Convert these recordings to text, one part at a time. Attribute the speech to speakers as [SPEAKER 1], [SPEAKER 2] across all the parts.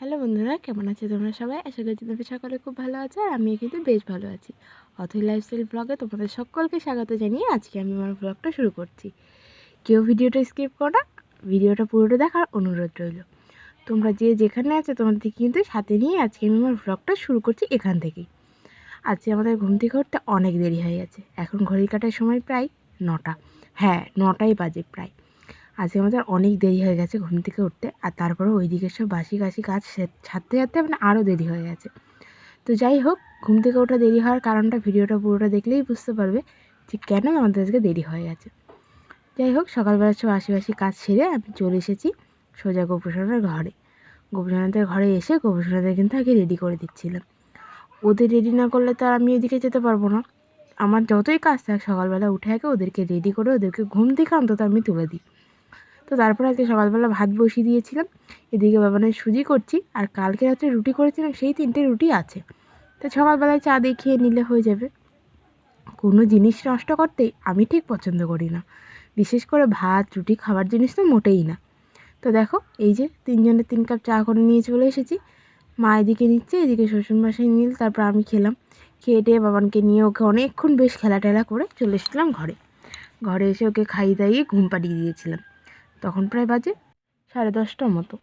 [SPEAKER 1] Hello বন্ধুরা, কেমন আছো তোমরা সবাই? আশা করছি তোমরা সকলে খুব ভালো আছো আর আমি কিন্তু বেশ ভালো আছি। অথই লাইফস্টাইল ব্লগে তোমাদের সকলকে স্বাগত জানিয়ে আজকে আমি আমার ব্লগটা শুরু করছি। কেউ ভিডিওটা স্কিপ করো ভিডিওটা পুরোটা দেখার অনুরোধ রইল। তোমরা যে যেখানে আছো তোমাদের কিন্তু সাথে নিয়ে আজকে আমি আমার ব্লগটা শুরু করছি এখান থেকেই। আজকে আমাদের ঘুম থেকে উঠতে অনেক দেরি হয়ে গেছে। এখন ঘড়ির কাটার সময় প্রায় নটা। হ্যাঁ নটাই বাজে প্রায়। আজকে আমাদের অনেক দেরি হয়ে গেছে ঘুম থেকে উঠতে, আর তারপরে ওই ওইদিকে সব বাসি কাশি কাজ ছাড়তে ছাড়তে মানে আরও দেরি হয়ে গেছে। তো যাই হোক, ঘুম থেকে ওঠা দেরি হওয়ার কারণটা ভিডিওটা পুরোটা দেখলেই বুঝতে পারবে যে কেন আমাদের আজকে দেরি হয়ে গেছে। যাই হোক, সকালবেলা সব আশিবাসি কাজ সেরে আমি চলে এসেছি সোজা গোপসোনার ঘরে। গোপসোনাদের ঘরে এসে গোপসোনাদের কিন্তু আগে রেডি করে দিচ্ছিলাম। ওদের রেডি না করলে তো আর আমি ওইদিকে যেতে পারব না। আমার যতই কাজ থাক, সকালবেলা উঠে আগে ওদেরকে রেডি করে ওদেরকে ঘুম থেকে অন্তত আমি তুলে দিই। তো তারপর আজকে সকালবেলা ভাত বসিয়ে দিয়েছিলাম। এদিকে বাবানের সুজি করছি আর কালকে রাত্রে রুটি করেছিলাম, সেই তিনটে রুটি আছে। তো সকালবেলায় চা দিয়ে খেয়ে নিলে হয়ে যাবে। কোনো জিনিস নষ্ট করতেই আমি ঠিক পছন্দ করি না। বিশেষ করে ভাত, রুটি, খাবার জিনিস তো মোটেই না। তো দেখো, এই যে তিনজনের তিন কাপ চা করে নিয়ে চলে এসেছি। মা এদিকে নিচ্ছে, এদিকে শ্বশুরমশাই নিল, তারপর আমি খেলাম। খেয়ে টেয়ে বাবানকে নিয়ে ওকে অনেকক্ষণ বেশ খেলা টেলা করে চলে এসেছিলাম ঘরে। ঘরে এসে ওকে খাইয়ে দাইয়ে ঘুম পাড়িয়ে দিয়েছিলাম। তখন প্রায় বাজে সাড়ে দশটার মতো।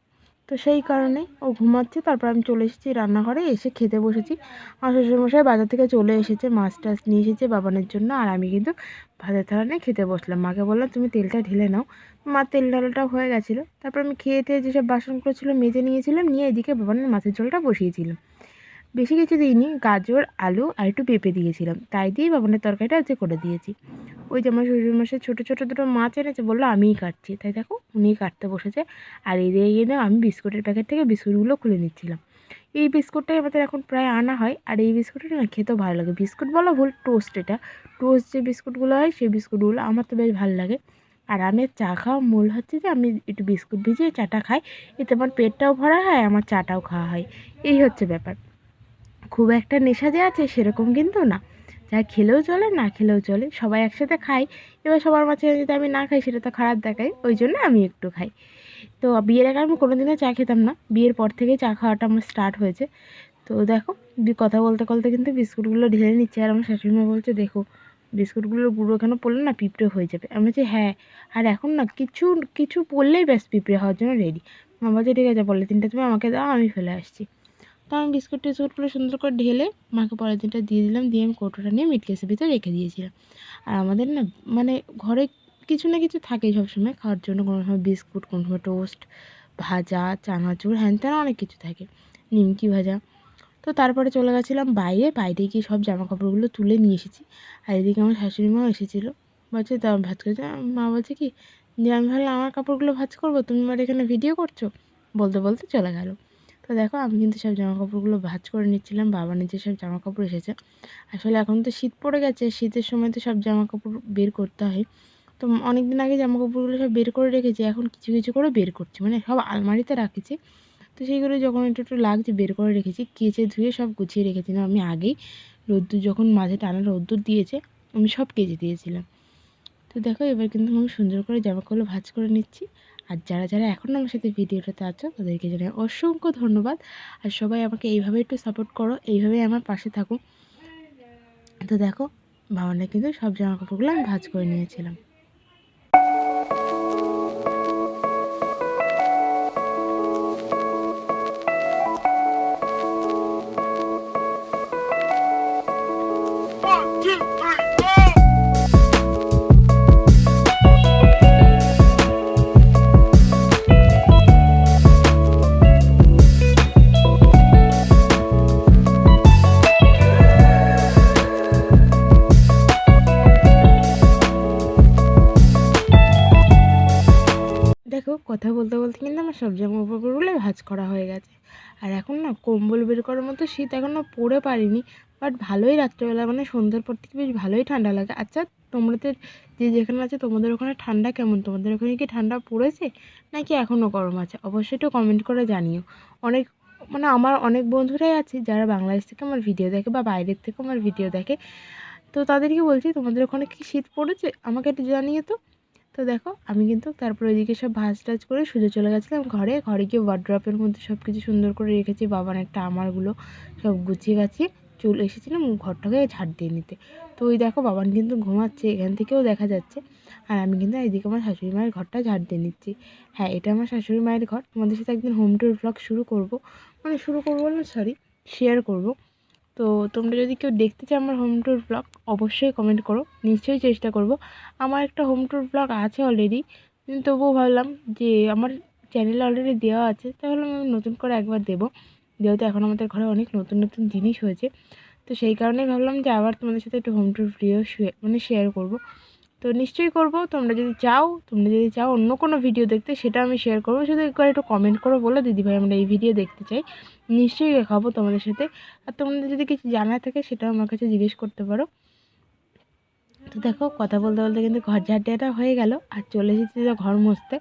[SPEAKER 1] তো সেই কারণে ও ঘুমাচ্ছে, তারপর আমি চলে এসেছি রান্নাঘরে, এসে খেতে বসেছি। আমার শ্বশুরমশাই বাজার থেকে চলে এসেছে, মাছ টাছ নিয়ে এসেছে বাবানের জন্য। আর আমি কিন্তু ভাতের থালা নিয়ে খেতে বসলাম। মাকে বললাম, তুমি তেলটা ঢেলে নাও। মা তেল ঢালাটাও হয়ে গেছিল। তারপর আমি খেয়ে টেয়ে যেসব বাসনগুলো ছিল, মেজে নিয়েছিলাম, নিয়ে এদিকে বাবানের মাছের ঝোলটা বসিয়েছিলাম। বেশি কিছু দিইনি, গাজর, আলু আর একটু পেঁপে দিয়েছিলাম। তাই দিয়েই বাবানের তরকারিটা আজকে করে দিয়েছি। ওই যে আমার শ্বশুরমশাই ছোটো ছোটো দুটো মাছ এনেছে, বলল আমিই কাটছি। তাই দেখো উনিই কাটতে বসেছে। আর এই দিয়ে গিয়ে আমি বিস্কুটের প্যাকেট থেকে বিস্কুটগুলো খুলে নিচ্ছিলাম। এই বিস্কুটটাই আমাদের এখন প্রায় আনা হয়। আর এই বিস্কুটটা না খেতেও ভালো লাগে। বিস্কুট বলা ভুল, টোস্ট এটা। টোস্ট যে বিস্কুটগুলো হয়, সেই বিস্কুটগুলো আমার তো বেশ ভালো লাগে। আর আমি চা খাওয়া মূল হচ্ছে যে আমি একটু বিস্কুট ভিজিয়ে চাটা খাই। এতে আমার পেটটাও ভরা হয়, আমার চাটাও খাওয়া হয়। এই হচ্ছে ব্যাপার। খুব একটা নেশা যে আছে সেরকম কিন্তু না। যা খেলেও চলে, না খেলেও চলে, সবাই একসাথে খাই। এবার সবার মাঝে যদি আমি না খাই সেটা তো খারাপ দেখায়, ওই জন্য আমি একটু খাই। তো বিয়ের আগে আমি কোনো দিনও চা খেতাম না। বিয়ের পর থেকেই চা খাওয়াটা আমার স্টার্ট হয়েছে। তো দেখো কথা বলতে বলতে কিন্তু বিস্কুটগুলো ঢেলে নিচ্ছে আর আমার শাশুড়িমা বলছে, দেখো বিস্কুটগুলোর গুঁড়ো কেন পড়লে না পিঁপড়ে হয়ে যাবে? আমি বলছি হ্যাঁ আর এখন না কিছু কিছু পড়লেই ব্যাস পিঁপড়ে হওয়ার জন্য রেডি মা বলছে, ঠিক আছে বলে তিনটা তুমি আমাকে দাও, আমি ফেলে আসছি। তো আমি বিস্কুট টিস্কুটগুলো সুন্দর করে ঢেলে মাকে পরের দিনটা দিয়ে দিলাম, দিয়ে আমি কৌটোটা নিয়ে মিট কেসের ভিতরে রেখে দিয়েছিলাম। আর আমাদের না মানে ঘরে কিছু না কিছু থাকেই সবসময়, খাওয়ার জন্য কোনো সময় বিস্কুট, কোনো সময় টোস্ট, ভাজা, চানাচুর, হ্যান ত্যান অনেক কিছু থাকে, নিমকি ভাজা। তো তারপরে চলে গেছিলাম বাইরে বাইরে গিয়ে সব জামা কাপড়গুলো তুলে নিয়ে এসেছি। আর এদিকে আমার শাশুড়ি মাও এসেছিল, বলছে তা ভাজ করেছে। মা বলছে কি? যে আমি ভাবলাম আমার কাপড়গুলো ভাজ করব, তুমি আমার এখানে ভিডিও করছ? বলতে বলতে চলে গেলো। তো দেখো, আমি কিন্তু সব জামা কাপড়গুলো ভাজ করে নিচ্ছিলাম, বাবা নিজে সব জামা কাপড় এসেছে। আসলে এখন তো শীত পড়ে গেছে, শীতের সময় তো সব জামা কাপড় বের করতে হয়। তো অনেক দিন আগে জামা কাপড়গুলো সব বের করে রেখেছি, এখন কিছু কিছু করে বের করছি মানে সব আলমারিতে রাখেছি। তো সেইগুলো যখন একটু একটু লাগছে, বের করে রেখেছি, কেচে ধুয়ে সব গুছিয়ে রেখেছিলাম। আমি আগেই রোদ্দুর, যখন মাঝে টানা রোদ্দুর দিয়েছে, আমি সব কেচে দিয়েছিলাম। তো দেখো, এবার কিন্তু আমি সুন্দর করে জামাগুলো ভাজ করে নিচ্ছি। আর যারা যারা এখন আমার সাথে ভিডিওটাতে আছো, তাদেরকে জানাই অসংখ্য ধন্যবাদ। আর সবাই আমাকে এইভাবে একটু সাপোর্ট করো, এইভাবেই আমার পাশে থাকো। তো দেখো, ভাবনা কিন্তু সব জামা কাপড়গুলো আমি ভাজ করে নিয়েছিলাম। বলতে কিন্তু আমার সব জামা কাপড়গুলো ভাঁজ করা হয়ে গেছে। আর এখন না কম্বল বের করার মতো শীত এখনও পরে পারিনি বাট ভালোই রাত্রেবেলা মানে সন্ধ্যার পর থেকে বেশ ভালোই ঠান্ডা লাগে। আচ্ছা তোমাদের যে যেখানে আছে, তোমাদের ওখানে ঠান্ডা কেমন? তোমাদের ওখানে কি ঠান্ডা পড়েছে, নাকি এখনও গরম আছে? অবশ্যই একটু কমেন্ট করে জানিও। অনেক মানে আমার অনেক বন্ধুরাই আছে, যারা বাংলাদেশ থেকে আমার ভিডিও দেখে বা বাইরের থেকে আমার ভিডিও দেখে। তো তাদেরকে বলছি, তোমাদের ওখানে কি শীত পড়েছে? আমাকে একটু জানিয়ে তো। তো দেখো, আমি কিন্তু তারপর ওইদিকে সব ভাজ টাজ করে সুজে চলে গেছিলাম ঘরে। ঘরে গিয়ে ওয়ার্ড্রপের মধ্যে সব কিছু সুন্দর করে রেখেছি বাবার একটা আমারগুলো সব গুছিয়ে গাছিয়ে চলে এসেছিলাম ঘরটাকে ঝাড় দিয়ে নিতে। তো ওই দেখো, বাবান কিন্তু ঘুমাচ্ছে, এখান থেকেও দেখা যাচ্ছে। আর আমি কিন্তু এইদিকে আমার শাশুড়ি মায়ের ঘরটা ঝাড় দিয়ে নিচ্ছি। হ্যাঁ এটা আমার শাশুড়ি মায়ের ঘর। তোমাদের সাথে একদিন হোম টুর ব্লগ শুরু করব। মানে শুরু করব না সরি শেয়ার করব। তো তোমরা যদি কেউ দেখতে চাও আমার হোম ট্যুর ব্লগ অবশ্যই কমেন্ট করো, নিশ্চয়ই চেষ্টা করব। আমার একটা হোম ট্যুর ব্লগ আছে অলরেডি তবুও ভাবলাম যে আমার চ্যানেলে অলরেডি দেওয়া আছে তাহলে আমি নতুন করে একবার দেবো। যেহেতু এখন আমাদের ঘরে অনেক নতুন নতুন জিনিস হয়েছে, তো সেই কারণেই ভাবলাম যে আবার তোমাদের সাথে একটু হোম টুর ভিডিও মানে শেয়ার করব। তো নিশ্চয়ই করব। তোমরা যদি চাও, তোমরা যদি চাও অন্য কোনো ভিডিও দেখতে, সেটা আমি শেয়ার করব। শুধু একবার একটু কমেন্ট করো বলো, দিদিভাই, আমরা এই ভিডিও দেখতে চাই। নিশ্চয়ই দেখাবো তোমাদের সাথে। আর তোমাদের যদি কিছু জানা থাকে, সেটাও আমার কাছে জিজ্ঞেস করতে পারো। তো দেখো, কথা বলতে বলতে কিন্তু ঘর ঝাড় দেওয়াটা হয়ে গেল। আর চলে এসেছি ঘর মুছতে।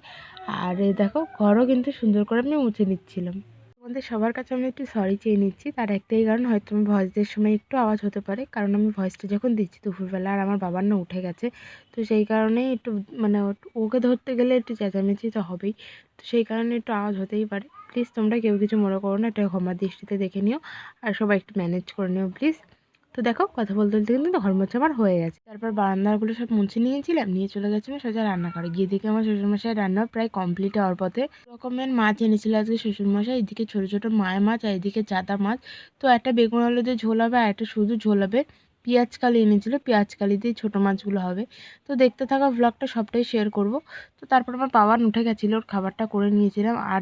[SPEAKER 1] আর দেখো, ঘরও কিন্তু সুন্দর করে আমি মুছে নিচ্ছিলাম। তোমাদের সবার কাছে আমি একটু সরি চেয়ে নিচ্ছি। তার একটাই কারণ হয়তো আমি ভয়েস দেওয়ার সময় একটু আওয়াজ হতে পারে। কারণ আমি ভয়েসটা যখন দিচ্ছি দুপুরবেলা আর আমার বাবার না উঠে গেছে, তো সেই কারণেই একটু মানে ওকে ধরতে গেলে একটু চেঁচামেচি তো হবেই। তো সেই কারণে একটু আওয়াজ হতেই পারে। প্লিজ তোমরা কেউ কিছু মনে করো না, এটা ক্ষমা দৃষ্টিতে দেখে নিও। আর সবাই একটু ম্যানেজ করে নিও প্লিজ তো দেখো, কথা বলতে বলতে কিন্তু ঘর মোছা আমার হয়ে গেছে। তারপর বারান্দাগুলো সব মুছে নিয়েছিলাম, নিয়ে চলে গেছিলাম সোজা রান্নাঘরে। গিয়ে দেখে আমার শ্বশুরমশাই রান্না প্রায় কমপ্লিট হওয়ার পথে। রকমের মাছ এনেছিল আজকে শ্বশুরমশাই, এদিকে ছোটো ছোটো মায়ের মাছ আর এদিকে চাদা মাছ। তো একটা বেগুন আলু দিয়ে ঝোল হবে আর একটা শুধু ঝোল হবে। পেঁয়াজ কালি এনেছিল, পেঁয়াজ কালি দিয়ে ছোটো মাছগুলো হবে। তো দেখতে থাকা ব্লগটা সবটাই শেয়ার করব। তো তারপর আমার পাওয়ার উঠে গেছিল, ওর খাবারটা করে নিয়েছিলাম। আর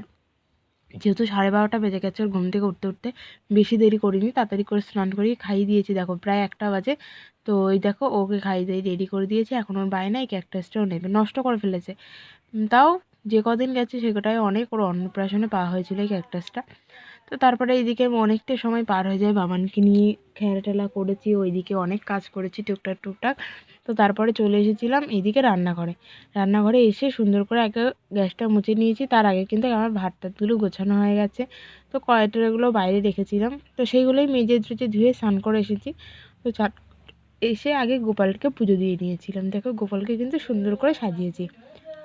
[SPEAKER 1] যেহেতু সাড়ে বারোটা বেজে গেছে, ওর ঘুম থেকে উঠতে উঠতে বেশি দেরি করিনি, তাড়াতাড়ি করে স্নান করিয়ে খাইয়ে দিয়েছি। দেখো, প্রায় একটা বাজে। তো ওই দেখো, ওকে খাইয়ে দিয়ে রেডি করে দিয়েছি। এখন ওর বাই নাই ক্যাকটাসটাও নেবে। নষ্ট করে ফেলেছে। তাও যে কদিন গেছে সে কটায় অনেক ওর অন্নপ্রাশনে পাওয়া হয়েছিল এই ক্যাকটাসটা তো তারপরে এইদিকে অনেকটা সময় পার হয়ে যায়। বাবানকে নিয়ে খেলা টেলা করেছি, ওইদিকে অনেক কাজ করেছি টুকটাক টুকটাক। তো তারপরে চলে এসেছিলাম এদিকে রান্নাঘরে। রান্নাঘরে এসে সুন্দর করে আগে গ্যাসটা মুছে নিয়েছি। তার আগে কিন্তু আমার ভাত টাতগুলো গোছানো হয়ে গেছে। তো কয়টাগুলো বাইরে রেখেছিলাম। তো সেইগুলোই মেজে ধুয়ে ধুয়ে স্নান করে এসেছি। তো এসে আগে গোপালকে পুজো দিয়ে নিয়েছিলাম। দেখো গোপালকে কিন্তু সুন্দর করে সাজিয়েছি।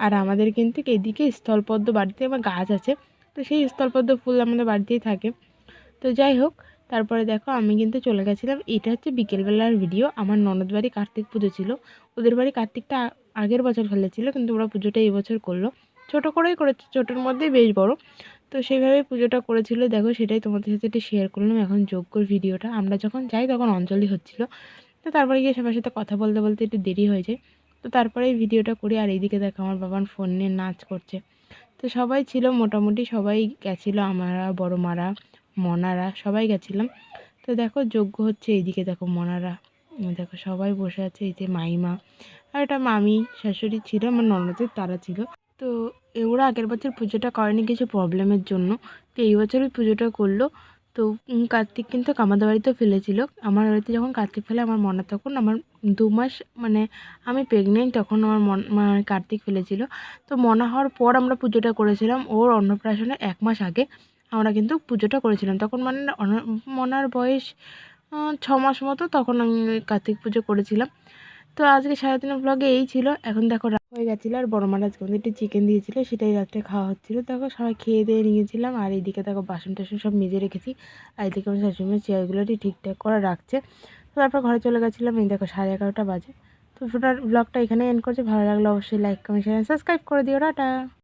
[SPEAKER 1] আর আমাদের কিন্তু এদিকে স্থলপদ্ম বাড়িতে আমার গাছ আছে। তো সেই স্থলপদ্ম ফুল আমাদের বাড়িতেই থাকে। তো যাই হোক, তারপরে দেখো আমি কিন্তু চলে গেছিলাম। এটা হচ্ছে বিকেলবেলার ভিডিও আমার ননদ বাড়ি কার্তিক পুজো ছিল। ওদের বাড়ি কার্তিকটা আগের বছর ফেলেছিল, কিন্তু ওরা পুজোটা এই বছর করল। ছোটো করেই করেছে, ছোটোর মধ্যেই বেশ বড়। তো সেইভাবেই পুজোটা করেছিল। দেখো সেটাই তোমাদের সাথে একটু শেয়ার করলাম এখন যজ্ঞর ভিডিওটা আমরা যখন যাই তখন অঞ্জলি হচ্ছিল। তো তারপরে গিয়ে সবার সাথে কথা বলতে বলতে একটু দেরি হয়ে যায়। তো তারপরে এই ভিডিওটা করি। আর এইদিকে দেখো আমার বাবার ফোন নিয়ে নাচ করছে। তো সবাই ছিল, মোটামুটি সবাই গেছিল, আমারা, বড় মারা, মনারা, সবাই গেছিলাম। তো দেখো, যোগ্য হচ্ছে এইদিকে, দেখো মনারা। দেখো, সবাই বসে আছে, এই যে মাইমা আর একটা মামি, শাশুড়ি ছিল, আমার ননদের তারা ছিল। তো ওরা আগের বছর পুজোটা করেনি কিছু প্রবলেমের জন্য। তো এই বছরই পুজোটা করল। তো কার্তিক কিন্তু কামাদা বাড়িতেও ফেলেছিল। আমার বাড়িতে যখন কার্তিক ফেলে, আমার মনে তখন আমার দু মাস মানে আমি প্রেগনেন্ট তখন আমার মন মানে কার্তিক ফেলেছিল। তো মনে হওয়ার পর আমরা পুজোটা করেছিলাম। ওর অন্নপ্রাশনের এক মাস আগে আমরা কিন্তু পুজোটা করেছিলাম। তখন মানে মনার বয়স ছ মাস মতো তখন আমি কার্তিক পুজো করেছিলাম। তো আজকে সারাদিনের ব্লগে এই ছিল। এখন দেখো রাত হয়ে গেছিল আর বড় মারাজ আজকে একটু চিকেন দিয়েছিলো, সেটাই রাত্রে খাওয়া হচ্ছিল। দেখো সবাই খেয়ে দিয়ে নিয়েছিলাম আর এইদিকে দেখো বাসন টাসন সব মেজে রেখেছি। আর এইদিকে আমার শাশুড়িমের চেয়ারগুলোটি ঠিকঠাক করে রাখছে। তো তারপর ঘরে চলে গেছিলাম, এই দেখো সাড়ে এগারোটা বাজে। তো ফোটার ব্লগটা এখানে এন্ড করছে। ভালো লাগলে অবশ্যই লাইক কমেন্ট শেয়ার সাবস্ক্রাইব করে দিও। টাটা।